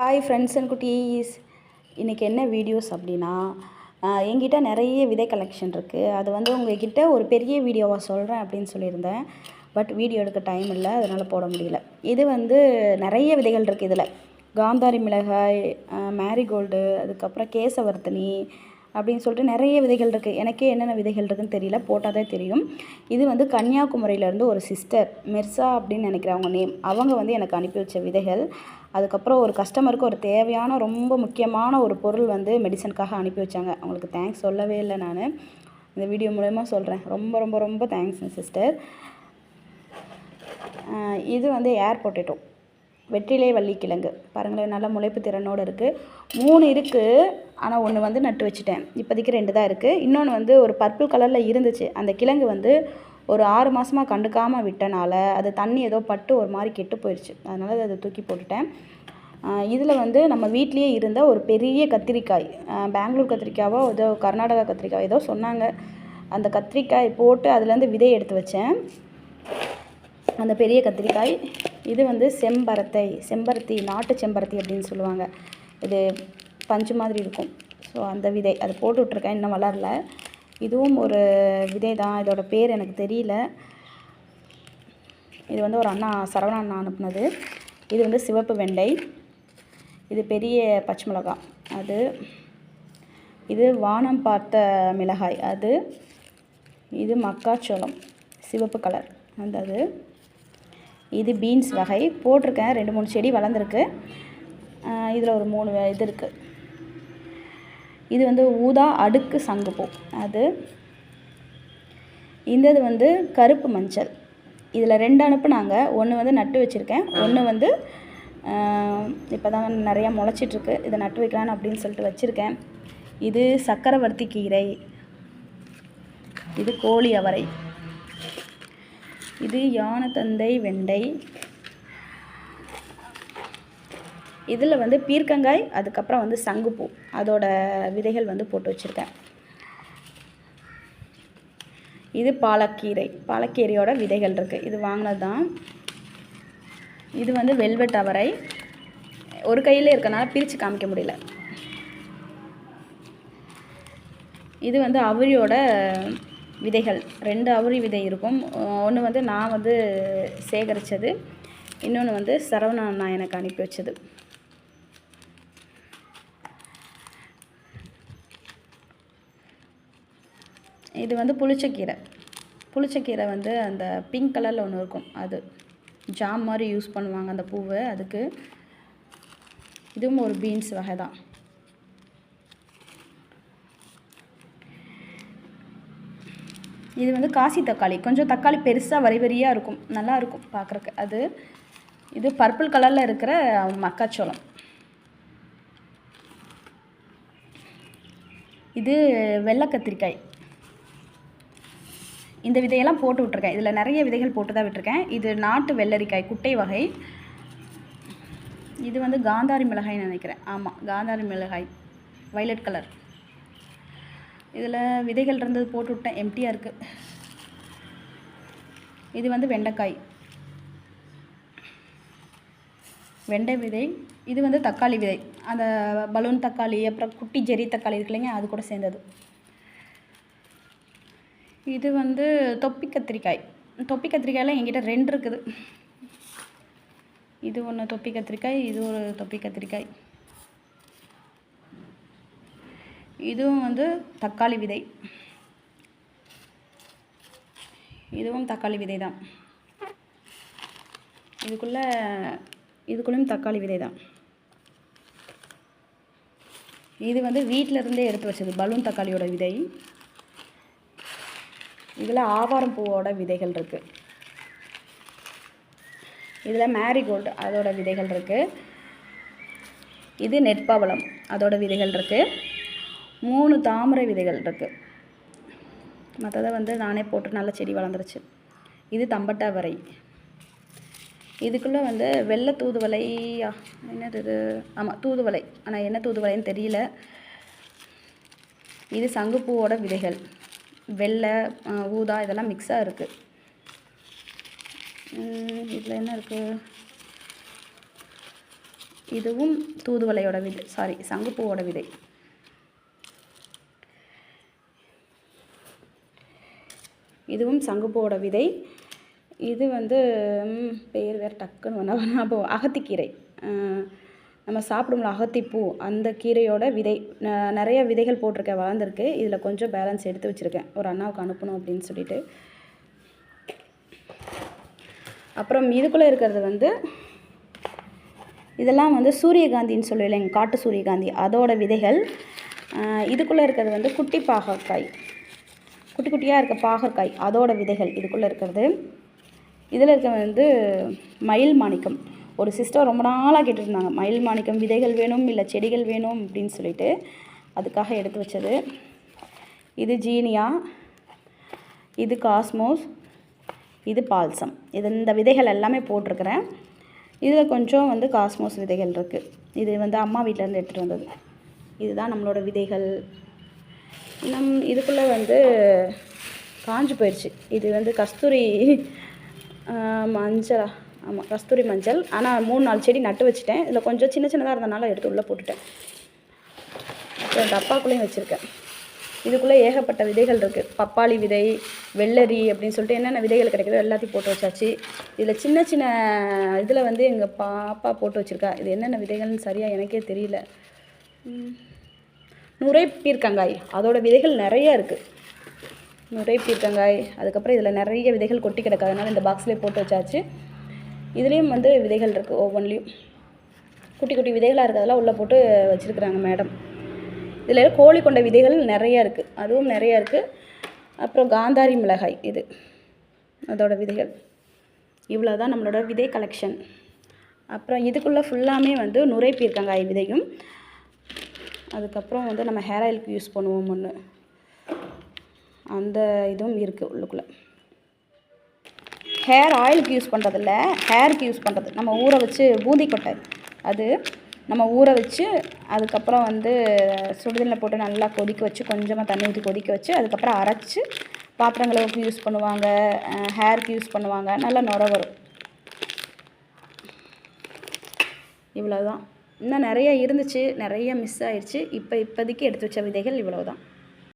Hi friends and குட்டீஸ். இன்றைக்கி என்ன வீடியோஸ் அப்படின்னா எங்கிட்ட என்கிட்ட நிறைய விதை கலெக்ஷன் இருக்குது அது வந்து உங்ககிட்ட ஒரு பெரிய வீடியோவாக சொல்கிறேன் அப்படின்னு சொல்லியிருந்தேன். பட் வீடியோ எடுக்க டைம் இல்லை அதனால் போட முடியல. இது வந்து நிறைய விதைகள் இருக்குது இதில். காந்தாரி மிளகாய் மேரிகோல்டு அதுக்கப்புறம் கேசவர்த்தினி அப்படின்னு சொல்லிட்டு நிறைய விதைகள் இருக்குது எனக்கே என்னென்ன விதைகள் இருக்குதுன்னு தெரியல. போட்டால் தான் தெரியும். இது வந்து கன்னியாகுமரியிலேருந்து ஒரு சிஸ்டர் மெர்சா அப்படின்னு நினைக்கிறேன் அவங்க நேம் அவங்க வந்து எனக்கு அனுப்பி வச்ச விதைகள். அதுக்கப்புறம் ஒரு கஸ்டமருக்கு ஒரு தேவையான ரொம்ப முக்கியமான ஒரு பொருள் வந்து மெடிசனுக்காக அனுப்பி வச்சாங்க. அவங்களுக்கு தேங்க்ஸ் சொல்லவே இல்லை நான். இந்த வீடியோ மூலயமா சொல்கிறேன் ரொம்ப ரொம்ப ரொம்ப தேங்க்ஸ் சிஸ்டர் இது வந்து ஏர் பொட்டேட்டோ வெற்றிலை வள்ளிக்கிழங்கு. பாருங்களேன் நல்ல முளைப்பு திறனோடு இருக்குது மூணு இருக்குது ஆனால் ஒன்று வந்து நட்டு வச்சுட்டேன். இப்போதைக்கு ரெண்டு தான் இருக்குது இன்னொன்று வந்து ஒரு பர்பிள் கலரில் இருந்துச்சு. அந்த கிழங்கு வந்து ஒரு ஆறு மாதமாக கண்டுக்காமல் விட்டனால அது தண்ணி ஏதோ பட்டு ஒரு மாதிரி கெட்டு போயிடுச்சு அதனால் அதை தூக்கி போட்டுட்டேன். இதில் வந்து நம்ம வீட்லேயே இருந்த ஒரு பெரிய கத்திரிக்காய் பெங்களூர் கத்திரிக்காவோ ஏதோ கர்நாடகா கத்திரிக்காய் ஏதோ சொன்னாங்க. அந்த கத்திரிக்காய் போட்டு அதுலேருந்து விதை எடுத்து வச்சேன். அந்த பெரிய கத்திரிக்காய் இது வந்து செம்பரத்தை செம்பருத்தி நாட்டு செம்பருத்தி அப்படின்னு சொல்லுவாங்க. இது பஞ்சு மாதிரி இருக்கும். ஸோ அந்த விதை. அது போட்டு விட்ருக்கேன் இன்னும் வளரல. இதுவும் ஒரு விதை தான் இதோட பேர் எனக்கு தெரியல. இது வந்து ஒரு அண்ணா சரவணா அண்ணா அனுப்புனது. இது வந்து சிவப்பு வெண்டை. இது பெரிய பச்சை மிளகாய் அது இது வானம் பார்த்த மிளகாய். அது இது மக்காச்சோளம். சிவப்பு கலர். அந்த அது. இது பீன்ஸ் வகை. போட்டிருக்கேன். ரெண்டு மூணு செடி வளர்ந்துருக்கு. இதில் ஒரு மூணு இது இருக்குது இது வந்து ஊதா அடுக்கு சங்குப்பூ அது இந்த இது வந்து கருப்பு மஞ்சள். இதில் ரெண்டு அனுப்புனாங்க. ஒன்று வந்து நட்டு வச்சுருக்கேன். ஒன்று வந்து இப்போ தான் நிறையா முளைச்சிட்ருக்கு. இதை நட்டு வைக்கலான்னு அப்படின்னு சொல்லிட்டு வச்சுருக்கேன். இது சக்கரவர்த்தி கீரை. இது கோழி அவரை. இது யானத்தந்தை வெண்டை. இதில் வந்து பீர்க்கங்காய் அதுக்கப்புறம் வந்து சங்குப்பூ. அதோட விதைகள் வந்து போட்டு வச்சுருக்கேன். இது பாலக்கீரை. பாலக்கீரையோட விதைகள் இருக்குது இது வாங்கினது தான். இது வந்து வெல்வெட் அவரை. ஒரு கையில் இருக்கனால பிரித்து காமிக்க முடியல. இது வந்து அவரியோட விதைகள் ரெண்டு அவரி விதை இருக்கும். ஒன்று வந்து நான் வந்து சேகரித்தது இன்னொன்று வந்து சரவண அண்ணா எனக்கு அனுப்பி வச்சது. இது வந்து புளிச்சக்கீரை. புளிச்சக்கீரை வந்து அந்த பிங்க் கலரில் ஒன்று இருக்கும். அது ஜாம் மாதிரி யூஸ் பண்ணுவாங்க அந்த பூவை. அதுக்கு இதுவும் ஒரு பீன்ஸ் வகை தான். இது வந்து காசி தக்காளி. கொஞ்சம் தக்காளி பெருசாக வரி வரியாக இருக்கும். நல்லாயிருக்கும் பார்க்குறக்கு அது இது பர்பிள் கலரில் இருக்கிற மக்காச்சோளம். இது வெள்ளை கத்திரிக்காய். இந்த விதையெல்லாம் போட்டு விட்ருக்கேன் இதில் நிறைய விதைகள் போட்டு தான் விட்டுருக்கேன். இது நாட்டு வெள்ளரிக்காய் குட்டை வகை. இது வந்து காந்தாரி மிளகாய்னு நினைக்கிறேன். ஆமாம் காந்தாரி மிளகாய். வைலட் கலர் இதில் விதைகள் இருந்தது போட்டு விட்டேன். எம்டியாக இருக்குது இது வந்து வெண்டைக்காய். வெண்டை விதை. இது வந்து தக்காளி விதை. அந்த பலூன் தக்காளி அப்புறம் குட்டி ஜெரி தக்காளி இருக்கு இல்லைங்க அது கூட சேர்ந்தது. இது வந்து தொப்பி கத்திரிக்காய். தொப்பி கத்திரிக்காயில் எங்கிட்ட ரெண்டு இருக்குது. இது ஒன்று தொப்பி கத்திரிக்காய் இது ஒரு தொப்பி கத்திரிக்காய். இதுவும் வந்து தக்காளி விதை. இதுவும் தக்காளி விதை தான். இதுக்குள்ளே இதுக்குள்ளேயும் தக்காளி விதை தான். இது வந்து வீட்டிலருந்தே எடுத்து வச்சது பலூன் தக்காளியோட விதை. இதில் ஆவாரம் பூவோட விதைகள் இருக்குது இதில் மேரிகோல்டு அதோட விதைகள் இருக்குது இது நெற்பவளம் அதோட விதைகள் இருக்குது மூணு தாமரை விதைகள் இருக்குது மற்றதை வந்து நானே போட்டு நல்ல செடி வளர்ந்துருச்சு. இது தம்பட்டா வரை. இதுக்குள்ளே வந்து வெள்ளை தூதுவலை என்னது இது? ஆமாம் தூதுவளை. ஆனால் என்ன தூதுவளைன்னு தெரியல. இது சங்குப்பூவோட விதைகள். வெள்ளை ஊதா இதெல்லாம் மிக்ஸாக இருக்குது இதில் என்ன இருக்குது இதுவும் தூதுவலையோட விதை. சாரி சங்குப்பூவோட விதை. இதுவும் சங்குப்பூவோட விதை. இது வந்து பேர் வேறு டக்குன்னு வந்தா ஞாபகம் அகத்திக்கீரை. நம்ம சாப்பிடும்ல அகத்திப்பூ அந்த கீரையோட விதை. ந- நிறைய விதைகள் போட்டிருக்கேன் வளர்ந்துருக்கு. இதில் கொஞ்சம் பேலன்ஸ் எடுத்து வச்சுருக்கேன். ஒரு அண்ணாவுக்கு அனுப்பணும் அப்படின்னு சொல்லிட்டு. அப்புறம் இதுக்குள்ளே இருக்கிறது வந்து இதெல்லாம் வந்து சூரியகாந்தின்னு சொல்லுவேன் இல்லைங்க காட்டு சூரியகாந்தி. அதோட விதைகள். இதுக்குள்ளே இருக்கிறது வந்து குட்டி பாகக்காய் குட்டி குட்டியாக இருக்க பாகற்காய் அதோட விதைகள் இதுக்குள்ளே இருக்கிறது. இதில் இருக்க வந்து மயில் மாணிக்கம். ஒரு சிஸ்டர் ரொம்ப நாளாக கேட்டுருந்தாங்க மயில் மாணிக்கம் விதைகள் வேணும் இல்லை செடிகள் வேணும் அப்படின்னு சொல்லிட்டு அதுக்காக எடுத்து வச்சது. இது ஜீனியா இது காஸ்மோஸ் இது பால்சம். இது இந்த விதைகள் எல்லாமே போட்டிருக்கிறேன். இதில் கொஞ்சம் வந்து காஸ்மோஸ் விதைகள் இருக்குது இது வந்து அம்மா வீட்டிலேருந்து எடுத்துகிட்டு வந்தது. இதுதான் நம்மளோட விதைகள். நம் இதுக்குள்ளே வந்து காஞ்சி போயிடுச்சு இது வந்து கஸ்தூரி மஞ்சளா? ஆமாம் கஸ்தூரி மஞ்சள். ஆனால் மூணு நாலு செடி நட்டு வச்சுட்டேன். இதில் கொஞ்சம் சின்ன சின்னதாக இருந்தனால எடுத்து உள்ளே போட்டுட்டேன். அப்புறம் டப்பாக்குள்ளேயும் வச்சுருக்கேன். இதுக்குள்ளே ஏகப்பட்ட விதைகள் இருக்குது பப்பாளி விதை வெள்ளரி அப்படின்னு சொல்லிட்டு என்னென்ன விதைகள் கிடைக்குதோ எல்லாத்தையும் போட்டு வச்சாச்சு. இதில் சின்ன சின்ன இதில் வந்து எங்கள் பாப்பா போட்டு வச்சுருக்கா. இது என்னென்ன விதைகள்னு சரியாக எனக்கே தெரியல. நுரைப்பீர்க்கங்காய். நுரை பீர்க்கங்காய் அதோட விதைகள் நிறைய இருக்குது நுரை பீர்க்கங்காய் அதுக்கப்புறம் இதில் நிறைய விதைகள் கொட்டி கிடக்காதனால இந்த பாக்ஸ்லேயே போட்டு வச்சாச்சு. இதுலேயும் வந்து விதைகள் இருக்குது ஒவ்வொன்றிலையும் குட்டி குட்டி விதைகளாக இருக்கிறதெல்லாம் உள்ளே போட்டு வச்சுருக்குறாங்க மேடம் இதில் கோழி கொண்ட விதைகள் நிறைய இருக்குது அதுவும் நிறைய இருக்குது அப்புறம் காந்தாரி மிளகாய் இது. அதோட விதைகள். இவ்வளோ தான் நம்மளோட விதை கலெக்ஷன் அப்புறம் இதுக்குள்ளே ஃபுல்லாமே வந்து நுரை பீர்க்கங்காய் விதையும் அதுக்கப்புறம் வந்து நம்ம ஹேர் ஆயிலுக்கு யூஸ் பண்ணுவோம் ஒன்று அந்த இதுவும் இருக்குது உள்ளுக்குள்ளே. ஹேர் ஆயிலுக்கு யூஸ் பண்ணுறதில்ல ஹேருக்கு யூஸ் பண்ணுறது நம்ம ஊற வச்சு பூந்தி கொட்டை அது நம்ம ஊற வச்சு அதுக்கப்புறம் வந்து சுடுதண்ணில் போட்டு நல்லா கொதிக்க வச்சு கொஞ்சமாக தண்ணி ஊற்றி கொதிக்க வச்சு அதுக்கப்புறம் அரைச்சி பாத்திரங்களுக்கு யூஸ் பண்ணுவாங்க. ஹேருக்கு யூஸ் பண்ணுவாங்க. நல்லா நுர வரும். இவ்வளோதான் இன்னும் நிறைய இருந்துச்சு நிறைய மிஸ் ஆயிடுச்சு இப்போ இப்போதைக்கு எடுத்து வச்ச விதைகள் இவ்வளவுதான்.